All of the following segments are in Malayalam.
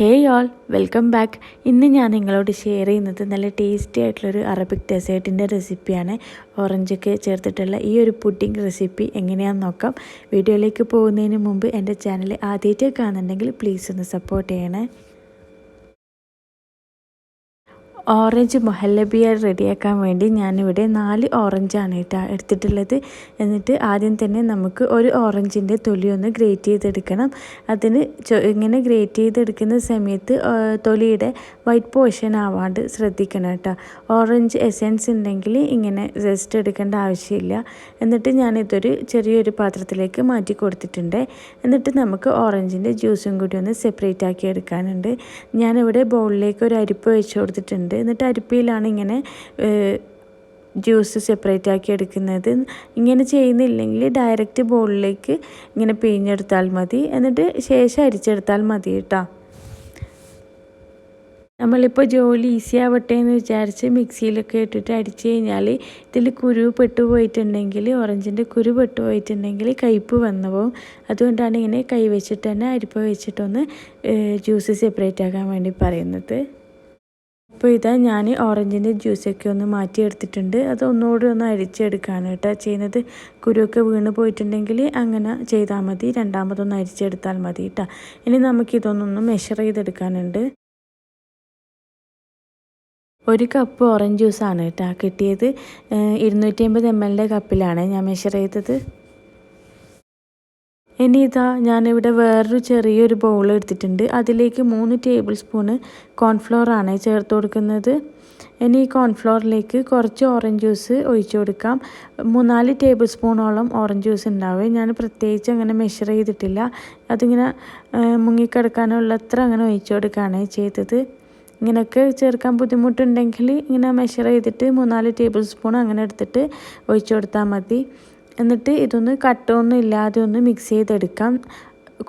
Hey all welcome back. ഇന്ന് ഞാൻ നിങ്ങളോട് ഷെയർ ചെയ്യുന്നത് നല്ല ടേസ്റ്റി ആയിട്ടുള്ളൊരു അറബിക് ഡെസേർട്ടിന്റെ റെസിപ്പിയാണ്. ഓറഞ്ചൊക്കെ ചേർത്തിട്ടുള്ള ഈ ഒരു പുഡിംഗ് റെസിപ്പി എങ്ങനെയാണെന്ന് നോക്കാം. വീഡിയോയിലേക്ക് പോകുന്നതിന് മുമ്പ് എന്റെ ചാനൽ ആദ്യമായിട്ട് കാണുന്നുണ്ടെങ്കിൽ പ്ലീസ് ഒന്ന് സപ്പോർട്ട് ചെയ്യണേ. ഓറഞ്ച് മൊഹല്ലബിയ റെഡിയാക്കാൻ വേണ്ടി ഞാനിവിടെ നാല് ഓറഞ്ചാണ് കേട്ടോ എടുത്തിട്ടുള്ളത്. എന്നിട്ട് ആദ്യം തന്നെ നമുക്ക് ഒരു ഓറഞ്ചിന്റെ തൊലി ഒന്ന് ഗ്രേറ്റ് ചെയ്തെടുക്കണം. അതിന് ഇങ്ങനെ ഗ്രേറ്റ് ചെയ്തെടുക്കുന്ന സമയത്ത് തൊലിയുടെ വൈറ്റ് പോർഷൻ ആവാണ്ട് ശ്രദ്ധിക്കണം കേട്ടോ. ഓറഞ്ച് എസെൻസ് ഉണ്ടെങ്കിൽ ഇങ്ങനെ ജസ്റ്റ് എടുക്കേണ്ട ആവശ്യമില്ല. എന്നിട്ട് ഞാനിതൊരു ചെറിയൊരു പാത്രത്തിലേക്ക് മാറ്റി കൊടുത്തിട്ടുണ്ട്. എന്നിട്ട് നമുക്ക് ഓറഞ്ചിന്റെ ജ്യൂസും കൂടി ഒന്ന് സെപ്പറേറ്റ് ആക്കി എടുക്കാനുണ്ട്. ഞാനിവിടെ ബൗളിലേക്ക് ഒരു അരിപ്പ് വെച്ച് കൊടുത്തിട്ടുണ്ട്. എന്നിട്ട് അരിപ്പയിലാണ് ഇങ്ങനെ ജ്യൂസ് സെപ്പറേറ്റ് ആക്കി എടുക്കുന്നത്. ഇങ്ങനെ ചെയ്യുന്നില്ലെങ്കിൽ ഡയറക്റ്റ് ബോളിലേക്ക് ഇങ്ങനെ പിഴിഞ്ഞെടുത്താൽ മതി. എന്നിട്ട് ശേഷം അരിച്ചെടുത്താൽ മതി കേട്ടോ നമ്മളിപ്പോൾ ജോലി ഈസി ആവട്ടെ എന്ന് വിചാരിച്ച് മിക്സിയിലൊക്കെ ഇട്ടിട്ട് അടിച്ചു കഴിഞ്ഞാൽ ഇതിൽ കുരു പെട്ടു പോയിട്ടുണ്ടെങ്കിൽ ഓറഞ്ചിന്റെ കുരു പെട്ടു പോയിട്ടുണ്ടെങ്കിൽ കയ്പ്പ് വന്നു പോകും അതുകൊണ്ടാണ് ഇങ്ങനെ കൈ വെച്ചിട്ട് തന്നെ അരിപ്പ വെച്ചിട്ടൊന്ന് ജ്യൂസ് സെപ്പറേറ്റ് ആക്കാൻ വേണ്ടി പറയുന്നത്. അപ്പോൾ ഇതാ ഞാൻ ഓറഞ്ചിന്റെ ജ്യൂസൊക്കെ ഒന്ന് മാറ്റി എടുത്തിട്ടുണ്ട് അത് ഒന്നുകൂടി ഒന്ന് അരിച്ചെടുക്കാണ് കേട്ടോ ചെയ്യുന്നത്. കുരുവൊക്കെ വീണ് പോയിട്ടുണ്ടെങ്കിൽ അങ്ങനെ ചെയ്താൽ മതി. രണ്ടാമതൊന്ന് അരിച്ചെടുത്താൽ മതി കേട്ടോ. ഇനി നമുക്കിതൊന്നൊന്ന് മെഷർ ചെയ്തെടുക്കാനുണ്ട്. ഒരു കപ്പ് ഓറഞ്ച് ജ്യൂസാണ് കേട്ടോ കിട്ടിയത്. ഇരുന്നൂറ്റി അമ്പത് എം എല്ലിന്റെ കപ്പിലാണ് ഞാൻ മെഷർ ചെയ്തത്. ഇനി ഇതാ ഞാനിവിടെ വേറൊരു ചെറിയൊരു ബൗൾ എടുത്തിട്ടുണ്ട്. അതിലേക്ക് മൂന്ന് ടേബിൾ സ്പൂണ് കോൺഫ്ലോർ ആണ് ചേർത്ത് കൊടുക്കുന്നത്. ഇനി ഈ കോൺഫ്ലോറിലേക്ക് കുറച്ച് ഓറഞ്ച് ജ്യൂസ് ഒഴിച്ചു കൊടുക്കാം. മൂന്നാൽ ടേബിൾ സ്പൂണോളം ഓറഞ്ച് ജ്യൂസ് ഉണ്ടാവും. ഞാൻ പ്രത്യേകിച്ച് അങ്ങനെ മെഷർ ചെയ്തിട്ടില്ല. അതിങ്ങനെ മുങ്ങിക്കിടക്കാനുള്ളത്ര അങ്ങനെ ഒഴിച്ചു കൊടുക്കുകയാണ് ചെയ്തത്. ഇങ്ങനെയൊക്കെ ചേർക്കാൻ ബുദ്ധിമുട്ടുണ്ടെങ്കിൽ ഇങ്ങനെ മെഷർ ചെയ്തിട്ട് മൂന്നാൽ ടേബിൾ സ്പൂൺ അങ്ങനെ എടുത്തിട്ട് ഒഴിച്ചു കൊടുത്താൽ മതി. എന്നിട്ട് ഇതൊന്ന് കട്ടൊന്നും ഇല്ലാതെ ഒന്ന് മിക്സ് ചെയ്തെടുക്കാം.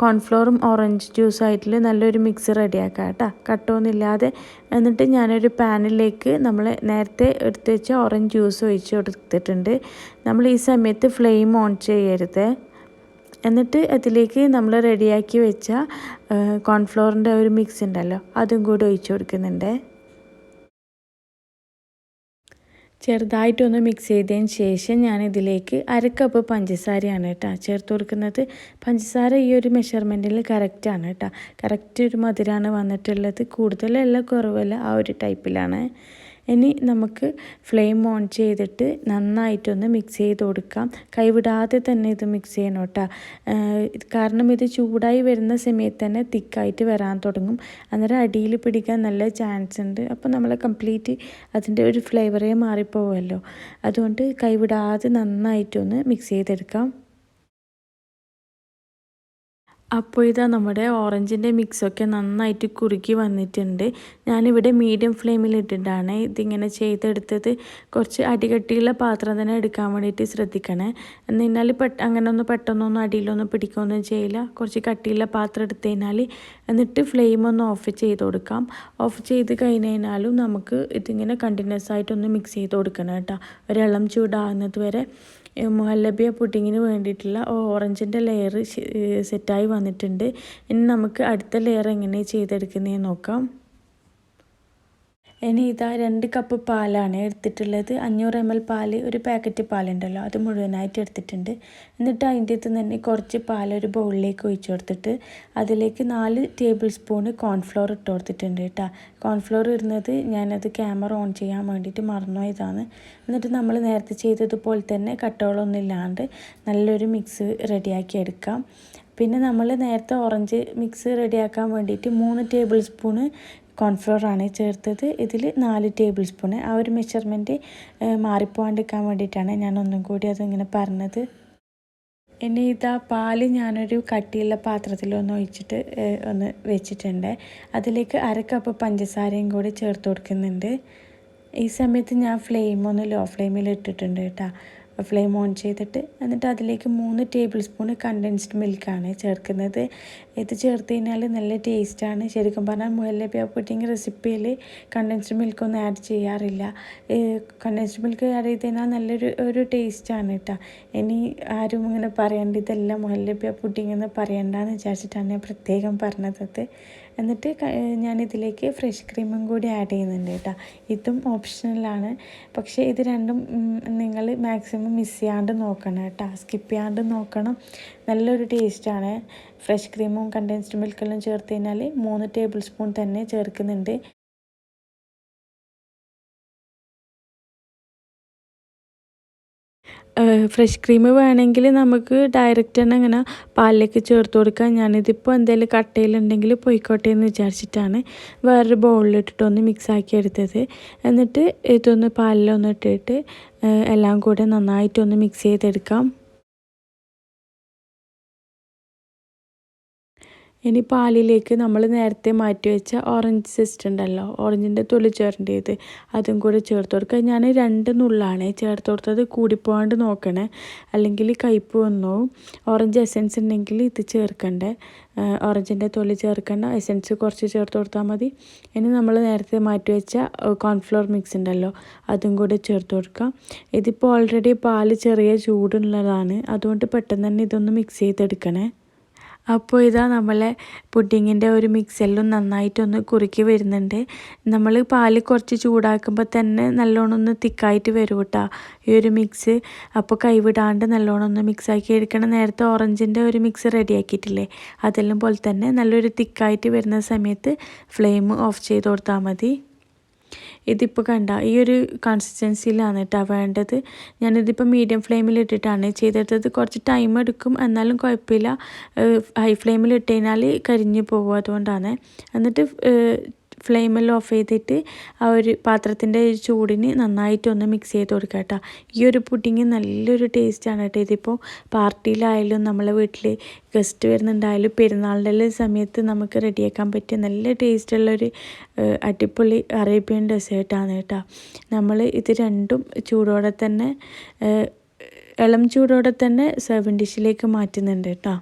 കോൺഫ്ലോറും ഓറഞ്ച് ജ്യൂസും ആയിട്ടുള്ള നല്ലൊരു മിക്സ് റെഡിയാക്കാം കേട്ടോ. കട്ടൊന്നും ഇല്ലാതെ. എന്നിട്ട് ഞാനൊരു പാനിലേക്ക് നമ്മൾ നേരത്തെ എടുത്ത് വെച്ച ഓറഞ്ച് ജ്യൂസ് ഒഴിച്ച് കൊടുത്തിട്ടുണ്ട്. നമ്മൾ ഈ സമയത്ത് ഫ്ലെയിം ഓൺ ചെയ്യരുത്. എന്നിട്ട് അതിലേക്ക് നമ്മൾ റെഡിയാക്കി വെച്ച കോൺഫ്ലോറിന്റെ ഒരു മിക്സ് ഉണ്ടല്ലോ അതും കൂടി ഒഴിച്ചു കൊടുക്കുന്നുണ്ട്. ചെറുതായിട്ടൊന്ന് മിക്സ് ചെയ്തതിന് ശേഷം ഞാൻ ഇതിലേക്ക് അര കപ്പ് പഞ്ചസാരയാണ് കേട്ടോ ചേർത്ത് കൊടുക്കുന്നത്. പഞ്ചസാര ഈ ഒരു മെഷർമെന്റിൽ കറക്റ്റാണ് കേട്ടോ. കറക്റ്റ് ഒരു മധുരമാണ് വന്നിട്ടുള്ളത്. കൂടുതലല്ല കുറവല്ല ആ ഒരു ടൈപ്പിലാണ് ഇനി നമുക്ക് ഫ്ലെയിം ഓൺ ചെയ്തിട്ട് നന്നായിട്ടൊന്ന് മിക്സ് ചെയ്ത് കൊടുക്കാം. കൈവിടാതെ തന്നെ ഇത് മിക്സ് ചെയ്യണം കേട്ടോ കാരണം ഇത് ചൂടായി വരുന്ന സമയത്ത് തന്നെ തിക്കായിട്ട് വരാൻ തുടങ്ങും. അന്നേരം അടിയിൽ പിടിക്കാൻ നല്ല ചാൻസ് ഉണ്ട്. അപ്പോൾ നമ്മൾ കംപ്ലീറ്റ് അതിന്റെ ഒരു ഫ്ലേവറേ മാറിപ്പോവുമല്ലോ അതുകൊണ്ട് കൈവിടാതെ നന്നായിട്ടൊന്ന് മിക്സ് ചെയ്തെടുക്കാം. അപ്പോൾ ഇതാ നമ്മുടെ ഓറഞ്ചിന്റെ മിക്സൊക്കെ നന്നായിട്ട് കുറുക്കി വന്നിട്ടുണ്ട്. ഞാനിവിടെ മീഡിയം ഫ്ലെയിമിൽ ഇട്ടിട്ടാണ് ഇതിങ്ങനെ ചെയ്തെടുത്തത്. കുറച്ച് അടികട്ടിയുള്ള പാത്രം തന്നെ എടുക്കാൻ വേണ്ടിയിട്ട് ശ്രദ്ധിക്കണേ. എന്നാൽ പെട്ട അങ്ങനെ ഒന്ന് പെട്ടെന്നൊന്നും അടിയിലൊന്നും പിടിക്കുകയൊന്നും ചെയ്യില്ല. കുറച്ച് കട്ടിയുള്ള പാത്രം എടുത്തു കഴിഞ്ഞാൽ എന്നിട്ട് ഫ്ലെയിം ഒന്ന് ഓഫ് ചെയ്ത് കൊടുക്കാം. ഓഫ് ചെയ്ത് കഴിഞ്ഞ് കഴിഞ്ഞാലും നമുക്ക് ഇതിങ്ങനെ കണ്ടിന്യൂസ് ആയിട്ടൊന്ന് മിക്സ് ചെയ്ത് കൊടുക്കണം കേട്ടോ. ഒരിളം ചൂടാകുന്നത് വരെ. മുഹല്ലബിയ പുഡിങ്ങിന് വേണ്ടിയിട്ടുള്ള ഓറഞ്ചിന്റെ ലെയർ സെറ്റായി വന്നിട്ടുണ്ട്. ഇനി നമുക്ക് അടുത്ത ലെയർ എങ്ങനെ ചെയ്തെടുക്കുന്നതെന്ന് നോക്കാം. ഇനി ഇതാ രണ്ട് കപ്പ് പാലാണ് എടുത്തിട്ടുള്ളത്. അഞ്ഞൂറ് എം എൽ പാൽ ഒരു പാക്കറ്റ് പാലുണ്ടല്ലോ അത് മുഴുവനായിട്ട് എടുത്തിട്ടുണ്ട്. എന്നിട്ട് അതിന്റെ അകത്ത് തന്നെ കുറച്ച് പാൽ ഒരു ബൗളിലേക്ക് ഒഴിച്ചു കൊടുത്തിട്ട് അതിലേക്ക് നാല് ടേബിൾ സ്പൂണ് കോൺഫ്ലോർ ഇട്ട് കൊടുത്തിട്ടുണ്ട് കേട്ടോ. കോൺഫ്ലോർ ഇടുന്നത് ഞാനത് ക്യാമറ ഓൺ ചെയ്യാൻ വേണ്ടിയിട്ട് മറന്നുപോയതാണ്. എന്നിട്ട് നമ്മൾ നേരത്തെ ചെയ്തതുപോലെ തന്നെ കട്ടകളൊന്നും ഇല്ലാണ്ട് നല്ലൊരു മിക്സ് റെഡിയാക്കി എടുക്കാം. പിന്നെ നമ്മൾ നേരത്തെ ഓറഞ്ച് മിക്സ് റെഡിയാക്കാൻ വേണ്ടിയിട്ട് മൂന്ന് ടേബിൾ സ്പൂണ് കോൺഫ്ലോറാണ് ചേർത്തത്. ഇതിൽ നാല് ടേബിൾ സ്പൂണ് ആ ഒരു മെഷർമെന്റ് മാറിപ്പോകാണ്ടിരിക്കാൻ വേണ്ടിയിട്ടാണ് ഞാൻ ഒന്നും കൂടി അതിങ്ങനെ പറഞ്ഞത്. ഇനി ഇതാ പാൽ ഞാനൊരു കട്ടിയുള്ള പാത്രത്തിലൊന്ന് ഒഴിച്ചിട്ട് ഒന്ന് വെച്ചിട്ടുണ്ട്. അതിലേക്ക് അര കപ്പ് പഞ്ചസാരയും കൂടി ചേർത്ത് കൊടുക്കുന്നുണ്ട്. ഈ സമയത്ത് ഞാൻ ഫ്ലെയിം ഒന്ന് ലോ ഫ്ലെയിമിൽ ഇട്ടിട്ടുണ്ട് കേട്ടോ. ഫ്ലെയിം ഓൺ ചെയ്തിട്ട് എന്നിട്ട് അതിലേക്ക് മൂന്ന് ടേബിൾ സ്പൂൺ കണ്ടൻസ്ഡ് മിൽക്കാണ് ചേർക്കുന്നത്. ഇത് ചേർത്ത് കഴിഞ്ഞാൽ നല്ല ടേസ്റ്റാണ് ശരിക്കും പറഞ്ഞാൽ മുഹല്ലബിയ പുഡിങ് റെസിപ്പിയിൽ കണ്ടൻസ്ഡ് മിൽക്കൊന്നും ആഡ് ചെയ്യാറില്ല. കണ്ടൻസ്ഡ് മിൽക്ക് ആഡ് ചെയ്ത് കഴിഞ്ഞാൽ നല്ലൊരു ഒരു ടേസ്റ്റാണ് കേട്ടോ ഇനി ആരും ഇങ്ങനെ പറയേണ്ട ഇതെല്ലാം മുഹല്ലബിയ പുഡിങ് എന്ന് പറയണ്ടെന്ന് വിചാരിച്ചിട്ടാണ് ഞാൻ പ്രത്യേകം പറഞ്ഞത്. എന്നിട്ട് ഞാനിതിലേക്ക് ഫ്രഷ് ക്രീമും കൂടി ആഡ് ചെയ്യുന്നുണ്ട് കേട്ടോ. ഇതും ഓപ്ഷണലാണ് പക്ഷേ ഇത് രണ്ടും നിങ്ങൾ മാക്സിമം മിസ് ചെയ്യാണ്ട് നോക്കണം കേട്ടോ. സ്കിപ്പ് ചെയ്യാണ്ട് നോക്കണം. നല്ലൊരു ടേസ്റ്റാണ് ഫ്രഷ് ക്രീമും കണ്ടൻസ്ഡ് മിൽക്കെല്ലാം ചേർത്ത് കഴിഞ്ഞാൽ മൂന്ന് ടേബിൾ സ്പൂൺ തന്നെ ചേർക്കുന്നുണ്ട്. ഫ്രഷ് ക്രീം വേണമെങ്കിൽ നമുക്ക് ഡയറക്റ്റ് തന്നെ അങ്ങനെ പാലിലേക്ക് ചേർത്ത് കൊടുക്കാം. ഞാനിതിപ്പോൾ എന്തെങ്കിലും കട്ടയിലുണ്ടെങ്കിൽ പൊയ്ക്കോട്ടെ എന്ന് വിചാരിച്ചിട്ടാണ് വേറൊരു ബൗളിലിട്ടിട്ട് മിക്സ് ആക്കി എടുത്തത്. എന്നിട്ട് ഇതൊന്ന് പാലിലൊന്ന് ഇട്ടിട്ട് എല്ലാം കൂടെ നന്നായിട്ടൊന്ന് മിക്സ് ചെയ്തെടുക്കാം. ഇനി പാലിലേക്ക് നമ്മൾ നേരത്തെ മാറ്റി വെച്ച ഓറഞ്ച് സിസ്റ്റ് ഉണ്ടല്ലോ ഓറഞ്ചിന്റെ തൊലി ചേരേണ്ടത് അതും കൂടെ ചേർത്ത് കൊടുക്കുക. ഞാൻ രണ്ട് നുള്ളാണ് ചേർത്ത് കൊടുത്തത്. കൂടിപ്പോകാണ്ട് നോക്കണേ. അല്ലെങ്കിൽ കയ്പ്പ് വന്നോ. ഓറഞ്ച് എസൻസ് ഉണ്ടെങ്കിൽ ഇത് ചേർക്കണ്ടേ. ഓറഞ്ചിന്റെ തൊലി ചേർക്കേണ്ട. എസൻസ് കുറച്ച് ചേർത്ത് കൊടുത്താൽ മതി. ഇനി നമ്മൾ നേരത്തെ മാറ്റി വെച്ച കോൺഫ്ലോർ മിക്സ് ഉണ്ടല്ലോ അതും കൂടെ ചേർത്ത് കൊടുക്കാം ഇതിപ്പോൾ ഓൾറെഡി പാൽ ചെറിയ ചൂടുള്ളതാണ്. അതുകൊണ്ട് പെട്ടെന്ന് തന്നെ ഇതൊന്ന് മിക്സ് ചെയ്തെടുക്കണേ. അപ്പോൾ ഇതാ നമ്മളെ പുഡിങ്ങിന്റെ ഒരു മിക്സറിലും നന്നായിട്ടൊന്ന് കുറുക്കി വരുന്നുണ്ട്. നമ്മൾ പാൽ കുറച്ച് ചൂടാക്കുമ്പോൾ തന്നെ നല്ലോണം ഒന്ന് തിക്കായിട്ട് വരും കേട്ടോ ഈ ഒരു മിക്സ്. അപ്പോൾ കൈവിടാണ്ട് നല്ലോണം ഒന്ന് മിക്സാക്കി എടുക്കണം നേരത്തെ ഓറഞ്ചിന്റെ ഒരു മിക്സ് റെഡിയാക്കിയിട്ടില്ലേ? അതെല്ലാം പോലെ തന്നെ നല്ലൊരു തിക്കായിട്ട് വരുന്ന സമയത്ത് ഫ്ലെയിം ഓഫ് ചെയ്ത് കൊടുത്താൽ മതി. ഇതിപ്പോൾ കണ്ട ഈ ഒരു കൺസിസ്റ്റൻസിയിലാണ് കേട്ടോ വേണ്ടത്. ഞാനിതിപ്പോൾ മീഡിയം ഫ്ലെയിമിൽ ഇട്ടിട്ടാണ് ചെയ്തെടുത്തത്. കുറച്ച് ടൈം എടുക്കും. എന്നാലും കുഴപ്പമില്ല. ഹൈ ഫ്ലെയിമിൽ ഇട്ട് കഴിഞ്ഞാൽ കരിഞ്ഞു പോകും അതുകൊണ്ടാണ്. എന്നിട്ട് ഫ്ലെയിമിൽ ഓഫ് ചെയ്തിട്ട് ആ ഒരു പാത്രത്തിന്റെ ചൂടിന് നന്നായിട്ടൊന്ന് മിക്സ് ചെയ്ത് കൊടുക്കുക കേട്ടോ. ഈ ഒരു പുഡിങ് നല്ലൊരു ടേസ്റ്റാണ് കേട്ടോ. ഇതിപ്പോൾ പാർട്ടിയിലായാലും നമ്മളെ വീട്ടിൽ ഗസ്റ്റ് വരുന്നുണ്ടായാലും പെരുന്നാളിന്റെ സമയത്ത് നമുക്ക് റെഡിയാക്കാൻ പറ്റിയ നല്ല ടേസ്റ്റുള്ളൊരു അടിപൊളി അറേബ്യൻ ഡെസേർട്ടാണ് കേട്ടോ. നമ്മൾ ഇത് രണ്ടും ചൂടോടെ തന്നെ ഇളം ചൂടോടെ തന്നെ സെർവിങ് ഡിഷിലേക്ക് മാറ്റുന്നുണ്ട് കേട്ടോ.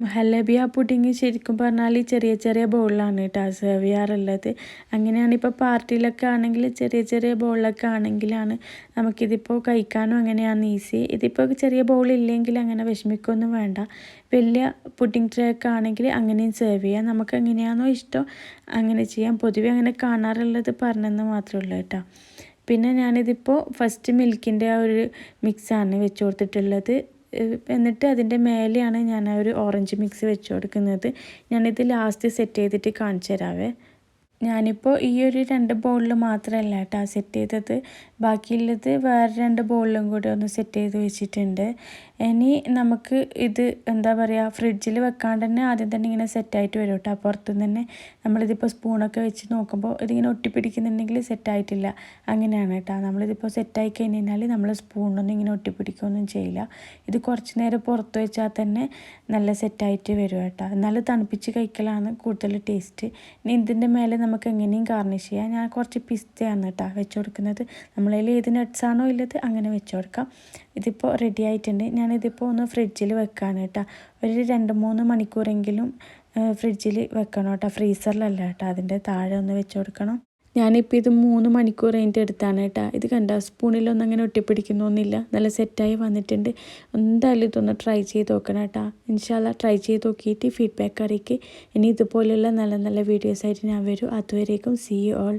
ഹലബിയ പുഡിങ് ശരിക്കും പറഞ്ഞാൽ ചെറിയ ചെറിയ ബൗളിലാണ് കേട്ടോ സെർവ് ചെയ്യാറുള്ളത്. അങ്ങനെയാണ് ഇപ്പോൾ പാർട്ടിയിലൊക്കെ ആണെങ്കിൽ ചെറിയ ചെറിയ ബൗളിലൊക്കെ ആണെങ്കിലാണ് നമുക്കിതിപ്പോൾ കഴിക്കാനും അങ്ങനെയാണ് ഈസി ഇതിപ്പോൾ ചെറിയ ബൗളില്ലെങ്കിൽ അങ്ങനെ വിഷമിക്കൊന്നും വേണ്ട. വലിയ പുഡിങ് ട്രേ ഒക്കെ ആണെങ്കിൽ അങ്ങനെയും സെർവ് ചെയ്യാം. നമുക്ക് എങ്ങനെയാണോ ഇഷ്ടം അങ്ങനെ ചെയ്യാം. പൊതുവെ അങ്ങനെ കാണാറുള്ളത് പറഞ്ഞെന്ന് മാത്രമേ ഉള്ളൂ കേട്ടോ പിന്നെ ഞാനിതിപ്പോൾ ഫസ്റ്റ് മിൽക്കിന്റെ ആ ഒരു മിക്സാണ് വെച്ച് കൊടുത്തിട്ടുള്ളത്. എന്നിട്ട് അതിന്റെ മേലെയാണ് ഞാൻ ആ ഒരു ഓറഞ്ച് മിക്സ് വെച്ച് കൊടുക്കുന്നത് ഞാനിത് ലാസ്റ്റ് സെറ്റ് ചെയ്തിട്ട് കാണിച്ചു തരാവേ. ഞാനിപ്പോൾ ഈ ഒരു രണ്ട് ബോളിൽ മാത്രമല്ല കേട്ടോ സെറ്റ് ചെയ്തത്. ബാക്കിയുള്ളത് വേറെ രണ്ട് ബോളിലും കൂടെ ഒന്ന് സെറ്റ് ചെയ്ത് വെച്ചിട്ടുണ്ട്. ഇനി നമുക്ക് ഇത് എന്താ പറയുക ഫ്രിഡ്ജിൽ വെക്കാണ്ട് തന്നെ ആദ്യം തന്നെ ഇങ്ങനെ സെറ്റായിട്ട് വരും കേട്ടോ പുറത്തുനിന്ന് തന്നെ നമ്മളിതിപ്പോൾ സ്പൂണൊക്കെ വെച്ച് നോക്കുമ്പോൾ ഇതിങ്ങനെ ഒട്ടിപ്പിടിക്കുന്നുണ്ടെങ്കിൽ സെറ്റായിട്ടില്ല അങ്ങനെയാണ് കേട്ടോ നമ്മളിതിപ്പോൾ സെറ്റായി കഴിഞ്ഞാൽ നമ്മൾ സ്പൂണൊന്നും ഇങ്ങനെ ഒട്ടിപ്പിടിക്കുകയൊന്നും ചെയ്യില്ല. ഇത് കുറച്ച് നേരം പുറത്ത് വെച്ചാൽ തന്നെ നല്ല സെറ്റായിട്ട് വരും കേട്ടോ എന്നാലും തണുപ്പിച്ച് കഴിക്കലാണ് കൂടുതൽ ടേസ്റ്റ് ഇനി ഇതിന്റെ മേലെ നമുക്ക് എങ്ങനെയും ഗാർണിഷ് ചെയ്യാം. ഞാൻ കുറച്ച് പിസ്തയാണ് കേട്ടോ വെച്ച് കൊടുക്കുന്നത്. നമ്മളതിൽ ഏത് നട്ട്സാണോ ഉള്ളത് അങ്ങനെ വെച്ച് കൊടുക്കാം. ഇതിപ്പോൾ റെഡി ആയിട്ടുണ്ട്. ഞാനിതിപ്പോൾ ഒന്ന് ഫ്രിഡ്ജിൽ വെക്കാൻ കേട്ടോ ഒരു രണ്ട് മൂന്ന് മണിക്കൂറെങ്കിലും ഫ്രിഡ്ജിൽ വെക്കണം കേട്ടോ ഫ്രീസറിലല്ല കേട്ടോ അതിന്റെ താഴെ ഒന്ന് വെച്ച് കൊടുക്കണം. ഞാനിപ്പോൾ ഇത് മൂന്ന് മണിക്കൂർ കഴിഞ്ഞിട്ട് എടുത്താണ് കേട്ടോ ഇത് കണ്ട? സ്പൂണിലൊന്നും അങ്ങനെ ഒട്ടിപ്പിടിക്കുന്നൊന്നുമില്ല നല്ല സെറ്റായി വന്നിട്ടുണ്ട്. എന്തായാലും ഇതൊന്ന് ട്രൈ ചെയ്ത് നോക്കണം കേട്ടോ ഇൻഷാല്ല ട്രൈ ചെയ്ത് നോക്കിയിട്ട് ഫീഡ്ബാക്ക് അറിയിക്കുക ഇനി ഇതുപോലെയുള്ള നല്ല നല്ല വീഡിയോസായിട്ട് ഞാൻ വരും. അതുവരേക്കും സി ഓൾ